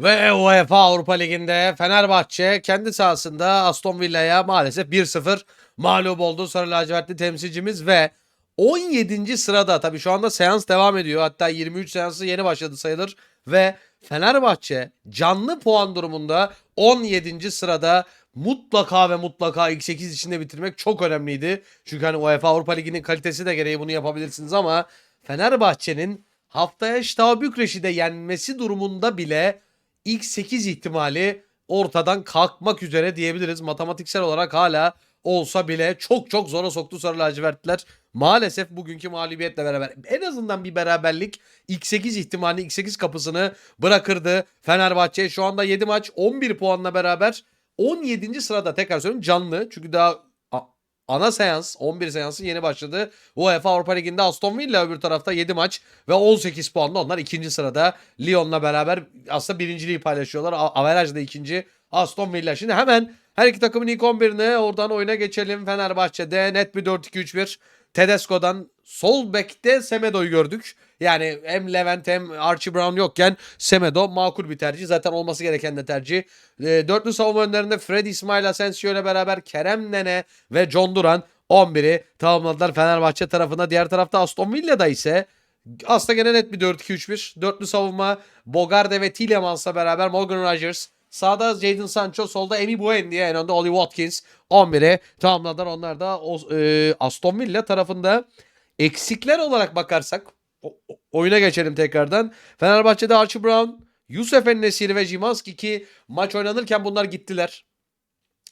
Ve UEFA Avrupa Ligi'nde Fenerbahçe kendi sahasında Aston Villa'ya maalesef 1-0 mağlup oldu sarı lacivertli temsilcimiz ve 17. sırada tabii şu anda seans devam ediyor. Hatta 23 seansı yeni başladı sayılır ve Fenerbahçe canlı puan durumunda 17. sırada mutlaka ve mutlaka ilk 8 içinde bitirmek çok önemliydi. Çünkü hani UEFA Avrupa Ligi'nin kalitesi de gereği bunu yapabilirsiniz ama Fenerbahçe'nin haftaya Bükreş'i de yenmesi durumunda bile ilk 8 ihtimali ortadan kalkmak üzere diyebiliriz. Matematiksel olarak hala olsa bile çok çok zora soktu Sarı Lacivertliler. Maalesef bugünkü mağlubiyetle beraber en azından bir beraberlik ilk 8 ihtimalini ilk 8 kapısını bırakırdı. Fenerbahçe şu anda 7 maç 11 puanla beraber 17. sırada tekrar söylüyorum canlı. Çünkü daha ana seans 11 seansı yeni başladı. UEFA Avrupa Ligi'nde Aston Villa öbür tarafta 7 maç ve 18 puanla onlar ikinci sırada. Lyon'la beraber aslında birinciliği paylaşıyorlar. Averajda ikinci Aston Villa. Şimdi hemen her iki takımın ilk 11'ine oradan oyuna geçelim. Fenerbahçe'de net bir 4-2-3-1. Tedesco'dan sol bekte Semedo'yu gördük. Yani hem Levent hem Archie Brown yokken Semedo makul bir tercih. Zaten olması gereken de tercih. E, dörtlü savunma önlerinde Fred İsmail Asensio ile beraber Kerem Nene ve John Duran 11'i tamamladılar Fenerbahçe tarafında. Diğer tarafta Aston Villa'da ise aslında gene net bir 4-2-3-1. Dörtlü savunma Bogarde ve Tillemans'la beraber Morgan Rogers. Sağda Jadon Sancho, solda Emi Buendia, en önde Oli Watkins 11'e tamamladılar. Onlar da e, Aston Villa tarafında eksikler olarak bakarsak oyuna geçelim tekrardan. Fenerbahçe'de Archie Brown, Yusuf Ennesiri ve Jimanski ki maç oynanırken bunlar gittiler.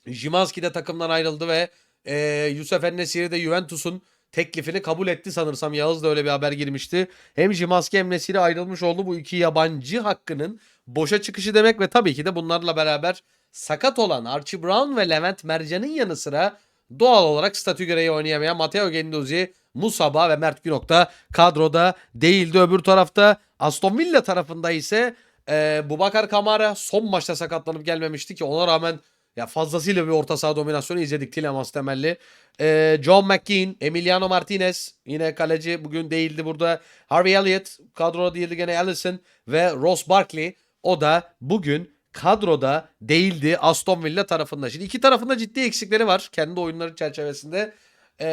Jimanski de takımdan ayrıldı ve e, Yusuf Ennesiri de Juventus'un teklifini kabul etti sanırsam. Yağız da öyle bir haber girmişti. Hem Jimanski hem Nesiri ayrılmış oldu. Bu iki yabancı hakkının boşa çıkışı demek ve tabii ki de bunlarla beraber sakat olan Archie Brown ve Levent Mercan'ın yanı sıra doğal olarak statü gereği oynayamayan Matteo Genduzi, Musaba ve Mert Günok da kadroda değildi. Öbür tarafta Aston Villa tarafında ise e, Bubakar Kamara son maçta sakatlanıp gelmemişti ki ona rağmen ya fazlasıyla bir orta saha dominasyonu izledik Tillemans temelli. Ee, John McKean, Emiliano Martinez yine kaleci bugün değildi burada. Harvey Elliott kadroda değildi gene Allison ve Ross Barkley o da bugün kadroda değildi Aston Villa tarafında. Şimdi iki tarafında ciddi eksikleri var kendi oyunları çerçevesinde. Ee,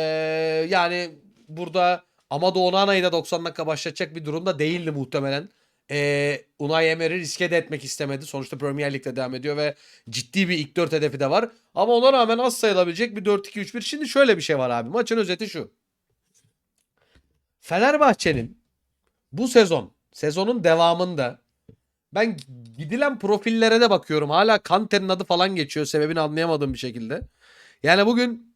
yani burada Amado Onana'yı da 90 dakika başlatacak bir durumda değildi muhtemelen. Ee, Unai Emery riske de etmek istemedi. Sonuçta Premier Lig'de devam ediyor ve ciddi bir ilk 4 hedefi de var. Ama ona rağmen az sayılabilecek bir 4-2-3-1. Şimdi şöyle bir şey var abi. Maçın özeti şu. Fenerbahçe'nin bu sezon, sezonun devamında ben gidilen profillere de bakıyorum. Hala Kanter'in adı falan geçiyor. Sebebini anlayamadığım bir şekilde. Yani bugün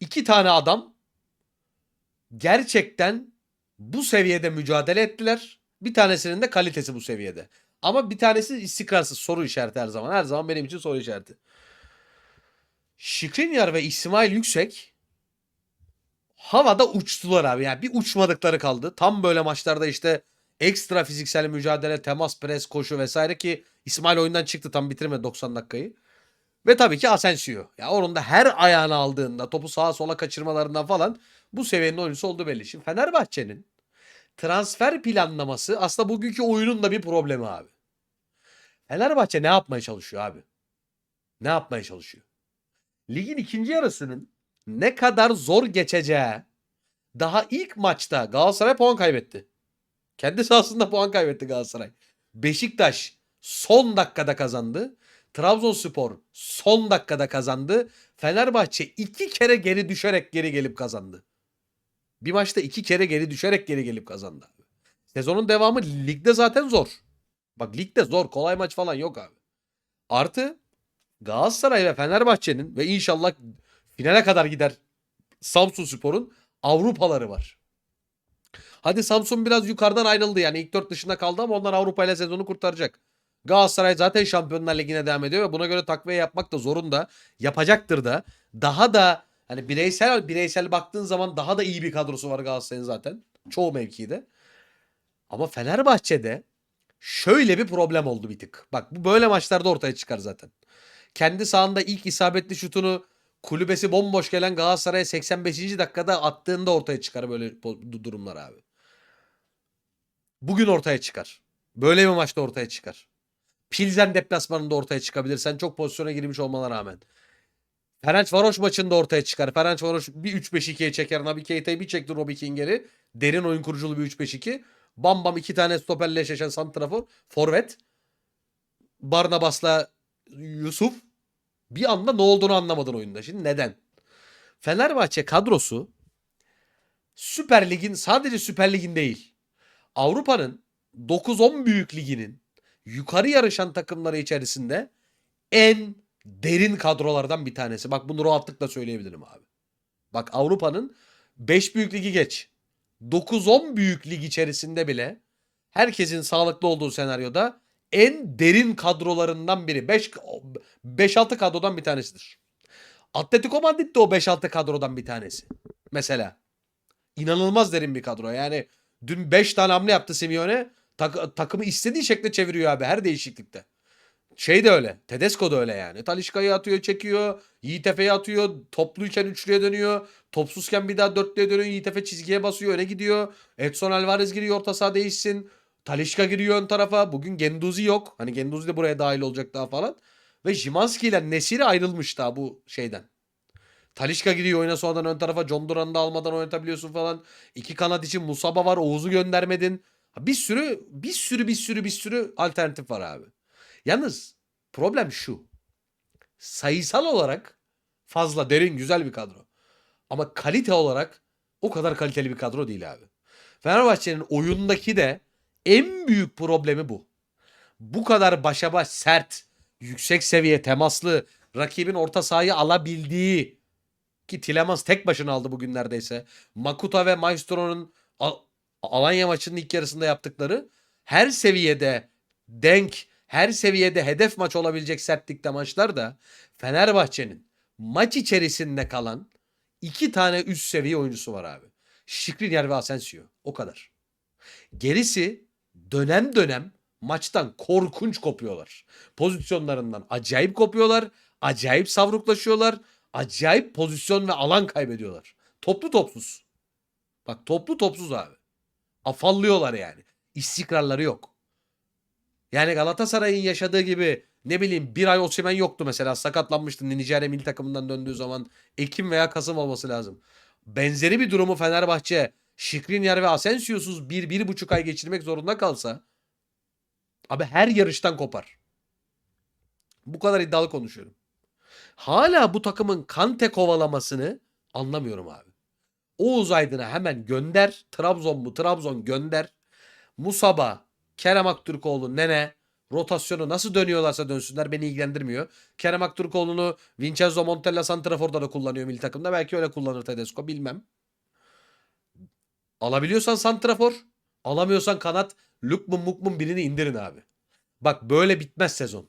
iki tane adam gerçekten bu seviyede mücadele ettiler. Bir tanesinin de kalitesi bu seviyede. Ama bir tanesi istikrarsız soru işareti her zaman. Her zaman benim için soru işareti. Şikrinyar ve İsmail Yüksek havada uçtular abi. Yani bir uçmadıkları kaldı. Tam böyle maçlarda işte ekstra fiziksel mücadele, temas, pres, koşu vesaire ki İsmail oyundan çıktı tam bitirmedi 90 dakikayı. Ve tabii ki Asensio. Ya onun da her ayağını aldığında topu sağa sola kaçırmalarından falan bu seviyenin oyuncusu olduğu belli. Şimdi Fenerbahçe'nin transfer planlaması aslında bugünkü oyunun da bir problemi abi. Fenerbahçe ne yapmaya çalışıyor abi? Ne yapmaya çalışıyor? Ligin ikinci yarısının ne kadar zor geçeceği daha ilk maçta Galatasaray puan kaybetti. Kendi sahasında puan kaybetti Galatasaray. Beşiktaş son dakikada kazandı. Trabzonspor son dakikada kazandı. Fenerbahçe iki kere geri düşerek geri gelip kazandı. Bir maçta iki kere geri düşerek geri gelip kazandı. Sezonun devamı ligde zaten zor. Bak ligde zor. Kolay maç falan yok abi. Artı Galatasaray ve Fenerbahçe'nin ve inşallah finale kadar gider Samsun Spor'un Avrupaları var. Hadi Samsun biraz yukarıdan ayrıldı yani ilk dört dışında kaldı ama onlar Avrupa ile sezonu kurtaracak. Galatasaray zaten Şampiyonlar Ligi'ne devam ediyor ve buna göre takviye yapmak da zorunda. Yapacaktır da. Daha da hani bireysel bireysel baktığın zaman daha da iyi bir kadrosu var Galatasaray'ın zaten. Çoğu mevkide. Ama Fenerbahçe'de şöyle bir problem oldu bir tık. Bak bu böyle maçlarda ortaya çıkar zaten. Kendi sahanda ilk isabetli şutunu kulübesi bomboş gelen Galatasaray'a 85. dakikada attığında ortaya çıkar böyle durumlar abi. Bugün ortaya çıkar. Böyle bir maçta ortaya çıkar. Pilsen deplasmanında ortaya çıkabilir. Sen çok pozisyona girmiş olmana rağmen. Ferencvaroş maçında ortaya çıkar. Ferencvaroş bir 3-5-2'ye çeker. Nabi Keita'yı bir çekti Robbie Kinger'i. Derin oyun kuruculu bir 3-5-2. Bam bam iki tane stoperle eşleşen santrafor. Forvet. Barnabas'la Yusuf. Bir anda ne olduğunu anlamadın oyunda. Şimdi neden? Fenerbahçe kadrosu Süper Lig'in sadece Süper Lig'in değil. Avrupa'nın 9-10 büyük liginin yukarı yarışan takımları içerisinde en derin kadrolardan bir tanesi. Bak bunu rahatlıkla söyleyebilirim abi. Bak Avrupa'nın 5 büyük ligi geç. 9-10 büyük lig içerisinde bile herkesin sağlıklı olduğu senaryoda en derin kadrolarından biri. 5 5-6 kadrodan bir tanesidir. Atletico Madrid de o 5-6 kadrodan bir tanesi. Mesela. İnanılmaz derin bir kadro. Yani dün 5 tane hamle yaptı Simeone. Tak- takımı istediği şekilde çeviriyor abi her değişiklikte. Şey de öyle. Tedesco da öyle yani. Talişka'yı atıyor, çekiyor. Yiğit Efe'yi atıyor. Topluyken üçlüye dönüyor. Topsuzken bir daha dörtlüye dönüyor. Yiğit Efe çizgiye basıyor, öne gidiyor. Edson Alvarez giriyor, orta saha değişsin. Talişka giriyor ön tarafa. Bugün Genduzi yok. Hani Genduzi de buraya dahil olacak daha falan. Ve Jimanski ile Nesiri ayrılmış daha bu şeyden. Talişka gidiyor oyuna sonradan ön tarafa. John Duran'ı da almadan oynatabiliyorsun falan. İki kanat için Musaba var. Oğuz'u göndermedin. Bir sürü bir sürü bir sürü bir sürü alternatif var abi. Yalnız problem şu. Sayısal olarak fazla derin güzel bir kadro. Ama kalite olarak o kadar kaliteli bir kadro değil abi. Fenerbahçe'nin oyundaki de en büyük problemi bu. Bu kadar başa baş sert, yüksek seviye temaslı, rakibin orta sahayı alabildiği ki Tilemans tek başına aldı bugün neredeyse. Makuta ve Maestro'nun Alanya maçının ilk yarısında yaptıkları her seviyede denk, her seviyede hedef maç olabilecek sertlikte maçlar da Fenerbahçe'nin maç içerisinde kalan iki tane üst seviye oyuncusu var abi. Şikrinyar ve Asensio. O kadar. Gerisi dönem dönem maçtan korkunç kopuyorlar. Pozisyonlarından acayip kopuyorlar. Acayip savruklaşıyorlar. Acayip pozisyon ve alan kaybediyorlar. Toplu topsuz. Bak toplu topsuz abi. Afallıyorlar yani. İstikrarları yok. Yani Galatasaray'ın yaşadığı gibi ne bileyim bir ay Osimhen yoktu mesela. Sakatlanmıştı Nijerya milli takımından döndüğü zaman. Ekim veya Kasım olması lazım. Benzeri bir durumu Fenerbahçe Şikrinyar ve Asensio'suz bir, bir buçuk ay geçirmek zorunda kalsa abi her yarıştan kopar. Bu kadar iddialı konuşuyorum. Hala bu takımın Kante kovalamasını anlamıyorum abi. Oğuz Aydın'a hemen gönder. Trabzon mu? Trabzon gönder. Musaba, Kerem Aktürkoğlu, Nene rotasyonu nasıl dönüyorlarsa dönsünler beni ilgilendirmiyor. Kerem Aktürkoğlu'nu Vincenzo Montella Santrafor'da da kullanıyor milli takımda. Belki öyle kullanır Tedesco bilmem. Alabiliyorsan Santrafor, alamıyorsan kanat Lukman Mukmun birini indirin abi. Bak böyle bitmez sezon.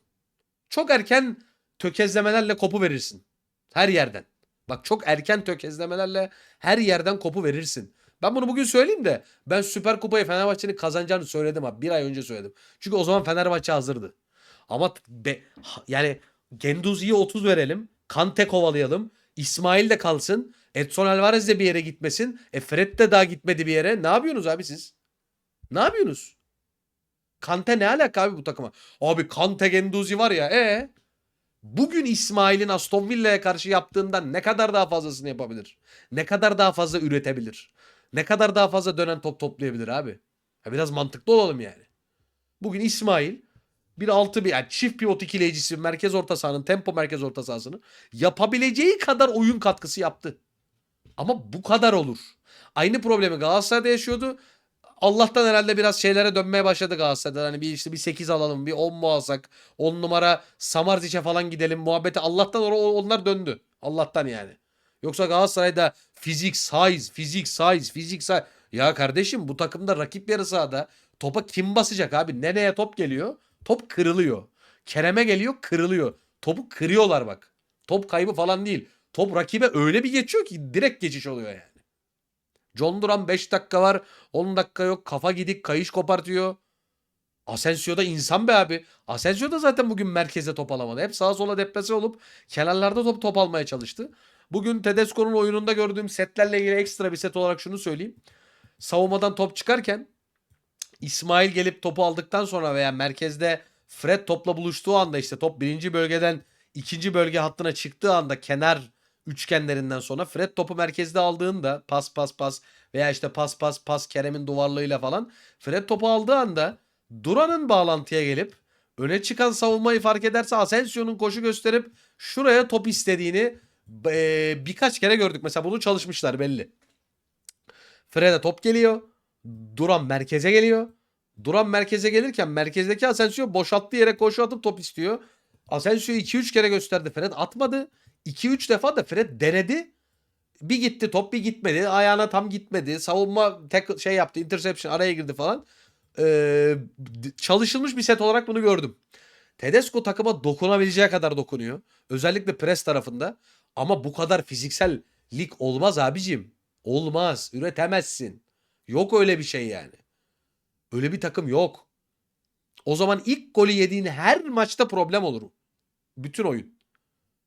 Çok erken tökezlemelerle kopu verirsin. Her yerden. Bak çok erken tökezlemelerle her yerden kopu verirsin. Ben bunu bugün söyleyeyim de ben Süper Kupayı Fenerbahçe'nin kazanacağını söyledim abi. Bir ay önce söyledim. Çünkü o zaman Fenerbahçe hazırdı. Ama be, yani Genduzi'ye 30 verelim. Kante kovalayalım. İsmail de kalsın. Edson Alvarez de bir yere gitmesin. E Fred de daha gitmedi bir yere. Ne yapıyorsunuz abi siz? Ne yapıyorsunuz? Kante ne alaka abi bu takıma? Abi Kante Genduzi var ya. E Bugün İsmail'in Aston Villa'ya karşı yaptığından ne kadar daha fazlasını yapabilir? Ne kadar daha fazla üretebilir? Ne kadar daha fazla dönen top toplayabilir abi? Ya biraz mantıklı olalım yani. Bugün İsmail bir altı bir yani çift pivot ikileyicisi merkez orta sahanın tempo merkez orta sahasını yapabileceği kadar oyun katkısı yaptı. Ama bu kadar olur. Aynı problemi Galatasaray'da yaşıyordu. Allah'tan herhalde biraz şeylere dönmeye başladı Galatasaray'da. Hani bir işte bir 8 alalım, bir 10 mu alsak, 10 numara Samarzic'e falan gidelim muhabbeti. Allah'tan or- onlar döndü. Allah'tan yani. Yoksa Galatasaray'da fizik, size, fizik, size, fizik, size. Ya kardeşim bu takımda rakip yarı sahada topa kim basacak abi? Nereye top geliyor? Top kırılıyor. Kerem'e geliyor kırılıyor. Topu kırıyorlar bak. Top kaybı falan değil. Top rakibe öyle bir geçiyor ki direkt geçiş oluyor yani. John Duran 5 dakika var. 10 dakika yok. Kafa gidik kayış kopartıyor. Asensio da insan be abi. Asensio da zaten bugün merkeze top alamadı. Hep sağa sola deplase olup kenarlarda top top almaya çalıştı. Bugün Tedesco'nun oyununda gördüğüm setlerle ilgili ekstra bir set olarak şunu söyleyeyim. Savunmadan top çıkarken İsmail gelip topu aldıktan sonra veya merkezde Fred topla buluştuğu anda işte top birinci bölgeden ikinci bölge hattına çıktığı anda kenar üçgenlerinden sonra Fred topu merkezde aldığında pas pas pas veya işte pas pas pas Kerem'in duvarlığıyla falan Fred topu aldığı anda Duran'ın bağlantıya gelip öne çıkan savunmayı fark ederse Asensio'nun koşu gösterip şuraya top istediğini eee, birkaç kere gördük. Mesela bunu çalışmışlar belli. Fred'e top geliyor. Duran merkeze geliyor. Duran merkeze gelirken merkezdeki Asensio boşalttığı yere koşu atıp top istiyor. Asensio 2-3 kere gösterdi. Fred atmadı. 2-3 defa da Fred denedi. Bir gitti top bir gitmedi. Ayağına tam gitmedi. Savunma tek şey yaptı. Interception araya girdi falan. Ee, çalışılmış bir set olarak bunu gördüm. Tedesco takıma dokunabileceği kadar dokunuyor. Özellikle pres tarafında. Ama bu kadar fiziksel lig olmaz abicim. Olmaz. Üretemezsin. Yok öyle bir şey yani. Öyle bir takım yok. O zaman ilk golü yediğin her maçta problem olur. Bütün oyun.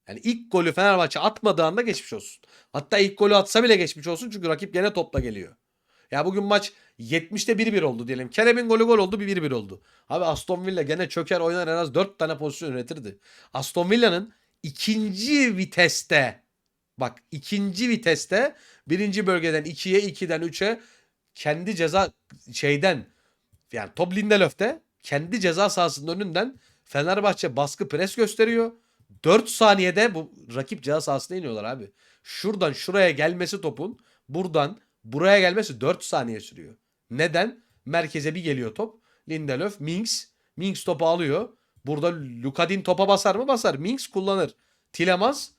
Yani ilk golü Fenerbahçe atmadığı anda geçmiş olsun. Hatta ilk golü atsa bile geçmiş olsun çünkü rakip gene topla geliyor. Ya bugün maç 70'te 1-1 oldu diyelim. Kerem'in golü gol oldu bir 1-1 oldu. Abi Aston Villa gene çöker oynar en az 4 tane pozisyon üretirdi. Aston Villa'nın ikinci viteste bak ikinci viteste birinci bölgeden 2'ye 2'den 3'e kendi ceza şeyden yani top Lindelöf'te kendi ceza sahasının önünden Fenerbahçe baskı pres gösteriyor. 4 saniyede bu rakip ceza sahasına iniyorlar abi. Şuradan şuraya gelmesi topun buradan buraya gelmesi 4 saniye sürüyor. Neden? Merkeze bir geliyor top. Lindelöf, Minks. Minks topu alıyor. Burada Lukadin topa basar mı? Basar. Minks kullanır. Tilemans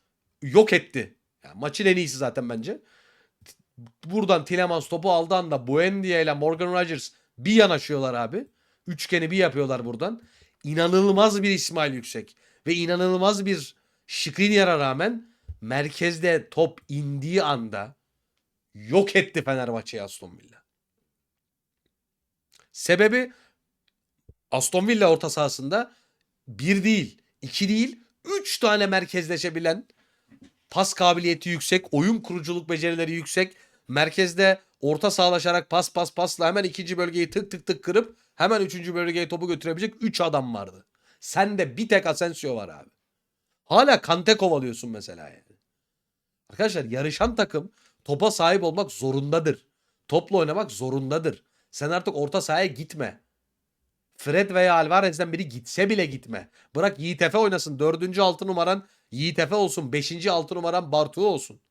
yok etti. Yani maçın en iyisi zaten bence. Buradan Tilemans topu aldığı anda Buendia ile Morgan Rodgers bir yanaşıyorlar abi. Üçgeni bir yapıyorlar buradan. İnanılmaz bir İsmail Yüksek ve inanılmaz bir Skriniar'a rağmen merkezde top indiği anda yok etti Fenerbahçe'yi Aston Villa. Sebebi Aston Villa orta sahasında bir değil, iki değil, üç tane merkezleşebilen pas kabiliyeti yüksek, oyun kuruculuk becerileri yüksek, merkezde orta sağlaşarak pas pas pasla hemen ikinci bölgeyi tık tık tık kırıp hemen üçüncü bölgeye topu götürebilecek 3 adam vardı. Sende bir tek Asensio var abi. Hala Kante kovalıyorsun mesela yani. Arkadaşlar yarışan takım topa sahip olmak zorundadır. Topla oynamak zorundadır. Sen artık orta sahaya gitme. Fred veya Alvarez'den biri gitse bile gitme. Bırak Yiğit Efe oynasın. Dördüncü altı numaran Yiğit Efe olsun. Beşinci altı numaran Bartuğ olsun.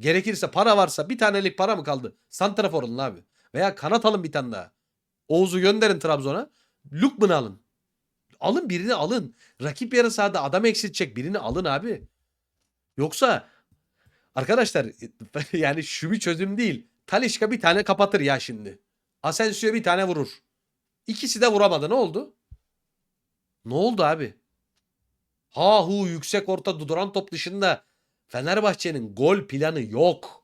Gerekirse para varsa bir tanelik para mı kaldı? Santrafor alın abi. Veya kanat alın bir tane daha. Oğuz'u gönderin Trabzon'a. Lukman'ı alın. Alın birini alın. Rakip yarı sahada adam eksiltecek birini alın abi. Yoksa arkadaşlar yani şu bir çözüm değil. Talişka bir tane kapatır ya şimdi. Asensio bir tane vurur. İkisi de vuramadı. Ne oldu? Ne oldu abi? Ha hu yüksek orta duran top dışında Fenerbahçe'nin gol planı yok.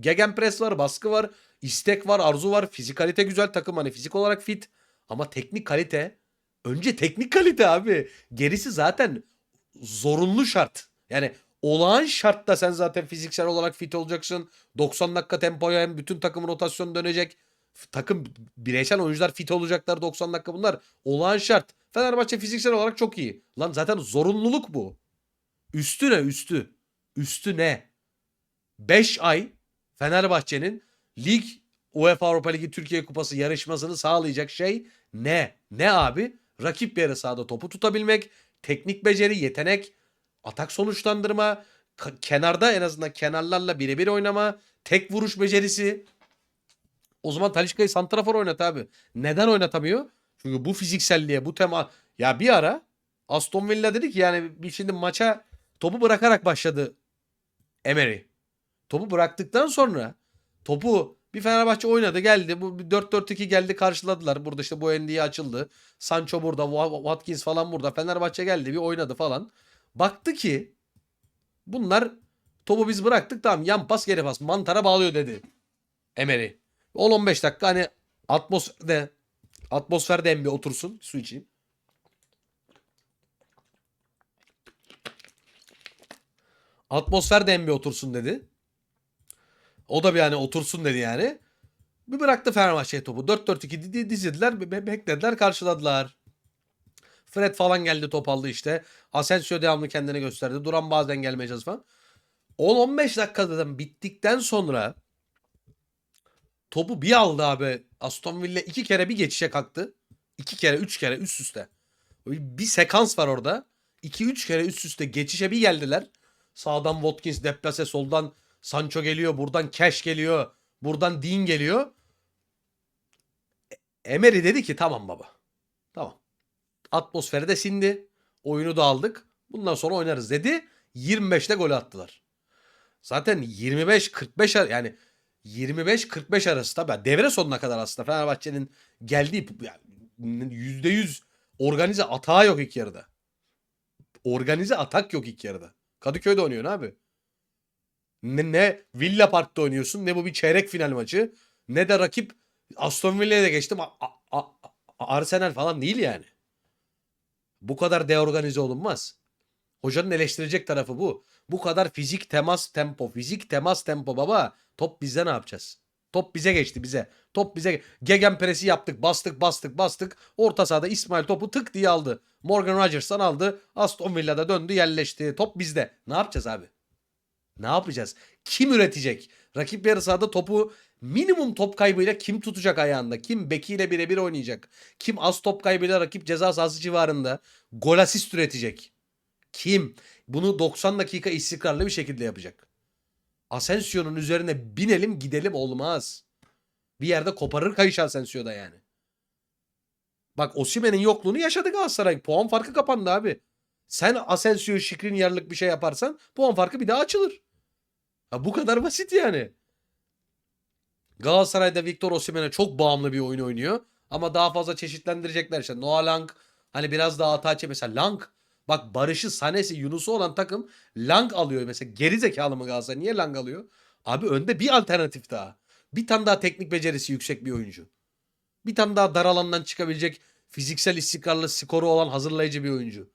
Gegenpress var, baskı var, istek var, arzu var. Fizikalite güzel takım hani fizik olarak fit. Ama teknik kalite önce teknik kalite abi. Gerisi zaten zorunlu şart. Yani olağan şartta sen zaten fiziksel olarak fit olacaksın. 90 dakika tempoya hem bütün takımın rotasyonu dönecek. Takım bireysel oyuncular fit olacaklar 90 dakika bunlar. Olağan şart. Fenerbahçe fiziksel olarak çok iyi. Lan zaten zorunluluk bu. Üstü ne üstü? Üstü ne? 5 ay Fenerbahçe'nin lig UEFA Avrupa Ligi Türkiye Kupası yarışmasını sağlayacak şey ne? Ne abi? Rakip yarı sahada topu tutabilmek, teknik beceri, yetenek, atak sonuçlandırma, kenarda en azından kenarlarla birebir oynama, tek vuruş becerisi. O zaman Talişka'yı santrafor oynat abi. Neden oynatamıyor? Çünkü bu fizikselliğe, bu tema... Ya bir ara Aston Villa dedi ki yani şimdi maça topu bırakarak başladı Emery. Topu bıraktıktan sonra topu bir Fenerbahçe oynadı geldi. Bu bir 4-4-2 geldi karşıladılar. Burada işte bu ND'ye açıldı. Sancho burada, Wa- Watkins falan burada. Fenerbahçe geldi bir oynadı falan. Baktı ki bunlar topu biz bıraktık tamam yan pas geri pas mantara bağlıyor dedi Emery. 10-15 dakika hani atmosferde atmosferde hem bir otursun su içeyim. Atmosfer de hem bir otursun dedi. O da bir yani otursun dedi yani. Bir bıraktı Fenerbahçe'ye topu. 4-4-2 di- dizildiler. be- be- Beklediler karşıladılar. Fred falan geldi top aldı işte. Asensio devamlı kendini gösterdi. Duran bazen gelmeye çalıştı falan. 10-15 dakikadan bittikten sonra topu bir aldı abi. Aston Villa iki kere bir geçişe kalktı. İki kere, üç kere üst üste. Bir sekans var orada. 2-3 kere üst üste geçişe bir geldiler. Sağdan Watkins deplase, soldan Sancho geliyor, buradan Cash geliyor, buradan Dean geliyor. E- Emery dedi ki tamam baba. Tamam. Atmosferi de sindi. Oyunu da aldık. Bundan sonra oynarız dedi. 25'te gol attılar. Zaten 25-45 ar- yani 25-45 arası tabii devre sonuna kadar aslında Fenerbahçe'nin geldiği yani %100 organize atağı yok ilk yarıda. Organize atak yok ilk yarıda. Kadıköy'de oynuyorsun abi. Ne, ne Villa Park'ta oynuyorsun ne bu bir çeyrek final maçı ne de rakip Aston Villa'ya da geçtim A- A- A- Arsenal falan değil yani. Bu kadar deorganize olunmaz. Hocanın eleştirecek tarafı bu. Bu kadar fizik temas tempo, fizik temas tempo baba. Top bizde ne yapacağız? Top bize geçti bize. Top bize gegen presi yaptık. Bastık bastık bastık. Orta sahada İsmail topu tık diye aldı. Morgan Rodgers'tan aldı. Aston Villa'da döndü yerleşti. Top bizde. Ne yapacağız abi? Ne yapacağız? Kim üretecek? Rakip yarı sahada topu minimum top kaybıyla kim tutacak ayağında? Kim bekiyle birebir oynayacak? Kim az top kaybıyla rakip ceza sahası civarında gol asist üretecek? Kim? Bunu 90 dakika istikrarlı bir şekilde yapacak. Asensio'nun üzerine binelim gidelim olmaz. Bir yerde koparır kayış Asensio'da yani. Bak Osimhen'in yokluğunu yaşadı Galatasaray. Puan farkı kapandı abi. Sen Asensio Şikrin yarılık bir şey yaparsan puan farkı bir daha açılır. Ha, bu kadar basit yani. Galatasaray'da Victor Osimhen'e çok bağımlı bir oyun oynuyor. Ama daha fazla çeşitlendirecekler işte. Noah Lang hani biraz daha hata çek. Mesela Lang bak Barış'ı, Sanes'i, Yunus'u olan takım Lang alıyor. Mesela geri zekalı mı Galatasaray? Niye Lang alıyor? Abi önde bir alternatif daha. Bir tane daha teknik becerisi yüksek bir oyuncu. Bir tane daha dar alandan çıkabilecek fiziksel istikrarlı skoru olan hazırlayıcı bir oyuncu.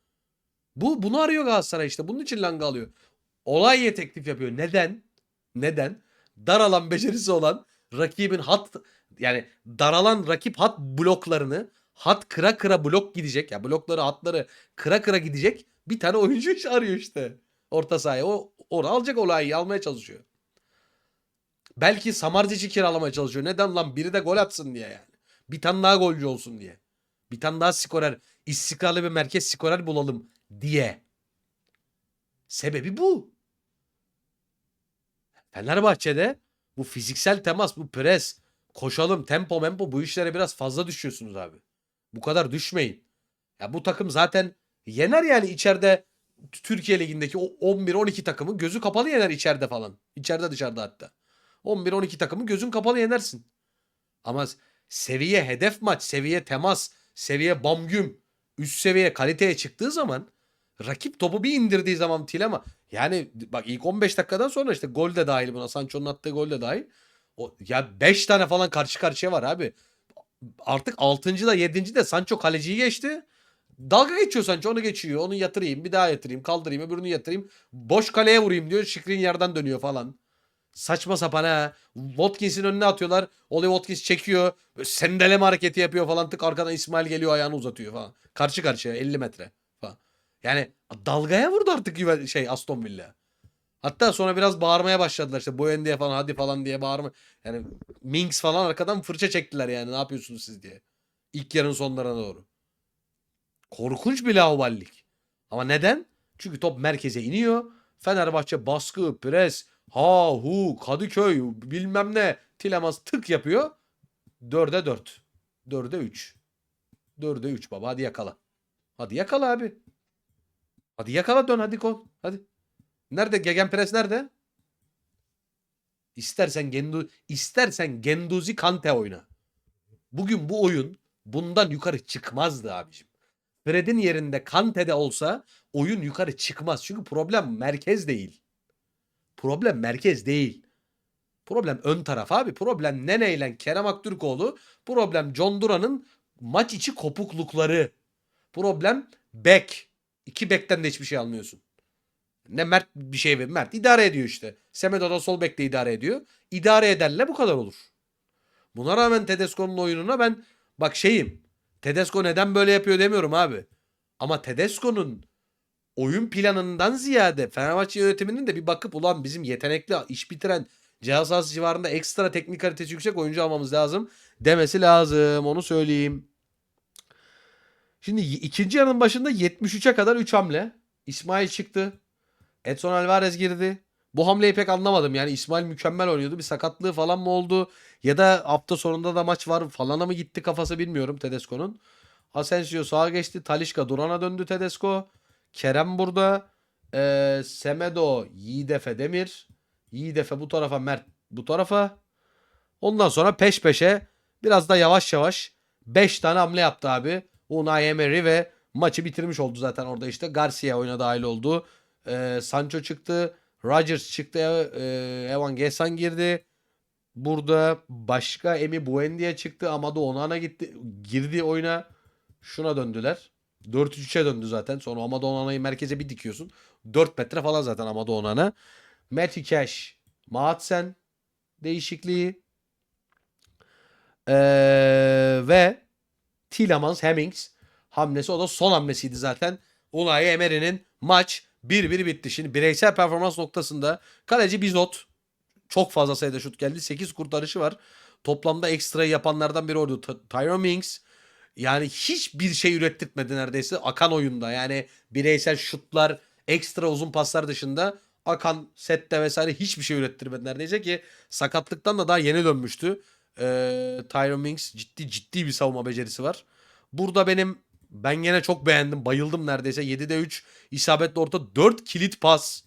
Bu bunu arıyor Galatasaray işte. Bunun için Lang'ı alıyor. Olay'ya teklif yapıyor. Neden? Neden? Dar alan becerisi olan rakibin hat yani daralan rakip hat bloklarını hat kıra kıra blok gidecek. Ya blokları hatları kıra kıra gidecek. Bir tane oyuncu iş arıyor işte. Orta sahaya. O onu alacak olayı almaya çalışıyor. Belki Samardzic'i kiralamaya çalışıyor. Neden lan? Biri de gol atsın diye yani. Bir tane daha golcü olsun diye. Bir tane daha skorer. istikrarlı bir merkez skorer bulalım diye. Sebebi bu. Fenerbahçe'de bu fiziksel temas, bu pres, koşalım, tempo, mempo bu işlere biraz fazla düşüyorsunuz abi. Bu kadar düşmeyin. Ya bu takım zaten yener yani içeride Türkiye Ligi'ndeki o 11-12 takımı gözü kapalı yener içeride falan. İçeride dışarıda hatta. 11-12 takımı gözün kapalı yenersin. Ama seviye hedef maç, seviye temas, seviye bamgüm, üst seviye kaliteye çıktığı zaman rakip topu bir indirdiği zaman Tilema yani bak ilk 15 dakikadan sonra işte gol de dahil buna. Sancho'nun attığı gol de dahil. O, ya 5 tane falan karşı karşıya var abi. Artık 6. da 7. de Sancho kaleciyi geçti. Dalga geçiyor Sancho onu geçiyor. Onu yatırayım bir daha yatırayım kaldırayım öbürünü yatırayım. Boş kaleye vurayım diyor. Şikrin yerden dönüyor falan. Saçma sapan ha. Watkins'in önüne atıyorlar. Ollie Watkins çekiyor. Böyle sendeleme hareketi yapıyor falan. Tık arkadan İsmail geliyor ayağını uzatıyor falan. Karşı karşıya 50 metre falan. Yani dalgaya vurdu artık Juve- şey Aston Villa. Hatta sonra biraz bağırmaya başladılar işte Boyen diye falan hadi falan diye bağırma. Yani Minks falan arkadan fırça çektiler yani ne yapıyorsunuz siz diye. İlk yarın sonlarına doğru. Korkunç bir laubalilik. Ama neden? Çünkü top merkeze iniyor. Fenerbahçe baskı, pres, ha hu, Kadıköy bilmem ne. Tilemans tık yapıyor. 4'e 4. 4'e 3. 4'e 3 baba hadi yakala. Hadi yakala abi. Hadi yakala dön hadi kol. Hadi. Nerede Gegenpress nerede? İstersen Gendu istersen Genduzi Kante oyna. Bugün bu oyun bundan yukarı çıkmazdı abicim. Fred'in yerinde Kante'de olsa oyun yukarı çıkmaz. Çünkü problem merkez değil. Problem merkez değil. Problem ön taraf abi. Problem Nene ile Kerem Aktürkoğlu. Problem John Duran'ın maç içi kopuklukları. Problem bek. İki bekten de hiçbir şey almıyorsun. Ne Mert bir şey ver. Mert idare ediyor işte. Semedo da sol bekte idare ediyor. İdare ederle bu kadar olur. Buna rağmen Tedesco'nun oyununa ben bak şeyim. Tedesco neden böyle yapıyor demiyorum abi. Ama Tedesco'nun oyun planından ziyade Fenerbahçe yönetiminin de bir bakıp ulan bizim yetenekli iş bitiren cihaz civarında ekstra teknik kalitesi yüksek oyuncu almamız lazım demesi lazım. Onu söyleyeyim. Şimdi ikinci yarının başında 73'e kadar 3 hamle. İsmail çıktı. Edson Alvarez girdi. Bu hamleyi pek anlamadım. Yani İsmail mükemmel oynuyordu. Bir sakatlığı falan mı oldu? Ya da hafta sonunda da maç var falana mı gitti kafası bilmiyorum Tedesco'nun. Asensio sağa geçti. Talişka Duran'a döndü Tedesco. Kerem burada. Ee, Semedo, Yiğidefe Demir. Yiğidefe bu tarafa, Mert bu tarafa. Ondan sonra peş peşe biraz da yavaş yavaş 5 tane hamle yaptı abi. Unai Emery ve maçı bitirmiş oldu zaten orada işte. Garcia oyuna dahil oldu. Ee, Sancho çıktı. Rodgers çıktı. Ee, Evan Gesan girdi. Burada başka Emi Buendia çıktı. Amado Onana gitti. Girdi oyuna. Şuna döndüler. 4-3'e döndü zaten. Sonra Amado Onana'yı merkeze bir dikiyorsun. 4 metre falan zaten Amado Onana. Matty Cash. Maatsen değişikliği. Ee, ve Tielemans Hemmings hamlesi o da son hamlesiydi zaten. Unai Emery'nin maç 1-1 bitti. Şimdi bireysel performans noktasında kaleci Bizot çok fazla sayıda şut geldi. 8 kurtarışı var. Toplamda ekstra yapanlardan biri oldu. Ty- Tyrone Mings yani hiçbir şey ürettirmedi neredeyse akan oyunda. Yani bireysel şutlar, ekstra uzun paslar dışında akan sette vesaire hiçbir şey ürettirmedi neredeyse ki sakatlıktan da daha yeni dönmüştü. Ee, Tyrone Mings ciddi ciddi bir savunma becerisi var. Burada benim ben gene çok beğendim. Bayıldım neredeyse. 7'de 3 isabetli orta 4 kilit pas.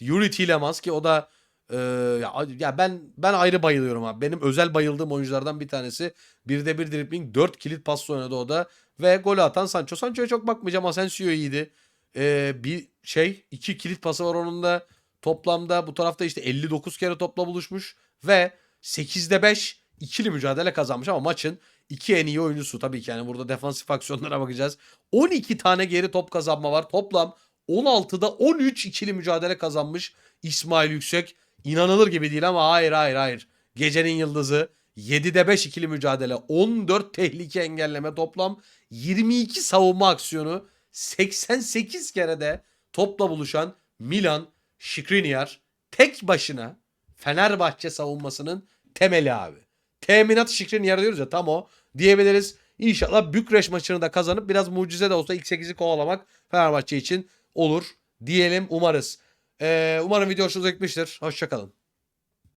Yuri Tielemans ki o da e, ya, ya ben ben ayrı bayılıyorum abi. Benim özel bayıldığım oyunculardan bir tanesi. 1'de 1 dribbling 4 kilit pas oynadı o da. Ve golü atan Sancho. Sancho'ya çok bakmayacağım. Asensio iyiydi. E, bir şey 2 kilit pası var onun da. Toplamda bu tarafta işte 59 kere topla buluşmuş. Ve 8'de 5 ikili mücadele kazanmış ama maçın iki en iyi oyuncusu tabii ki yani burada defansif aksiyonlara bakacağız. 12 tane geri top kazanma var. Toplam 16'da 13 ikili mücadele kazanmış İsmail Yüksek. İnanılır gibi değil ama hayır hayır hayır. Gecenin yıldızı 7'de 5 ikili mücadele, 14 tehlike engelleme toplam 22 savunma aksiyonu, 88 kere de topla buluşan Milan Skriniar tek başına Fenerbahçe savunmasının temeli abi. Teminat Skriniar diyoruz ya tam o diyebiliriz. İnşallah Bükreş maçını da kazanıp biraz mucize de olsa ilk 8'i kovalamak Fenerbahçe için olur diyelim umarız. Ee, umarım video hoşunuza gitmiştir. Hoşçakalın.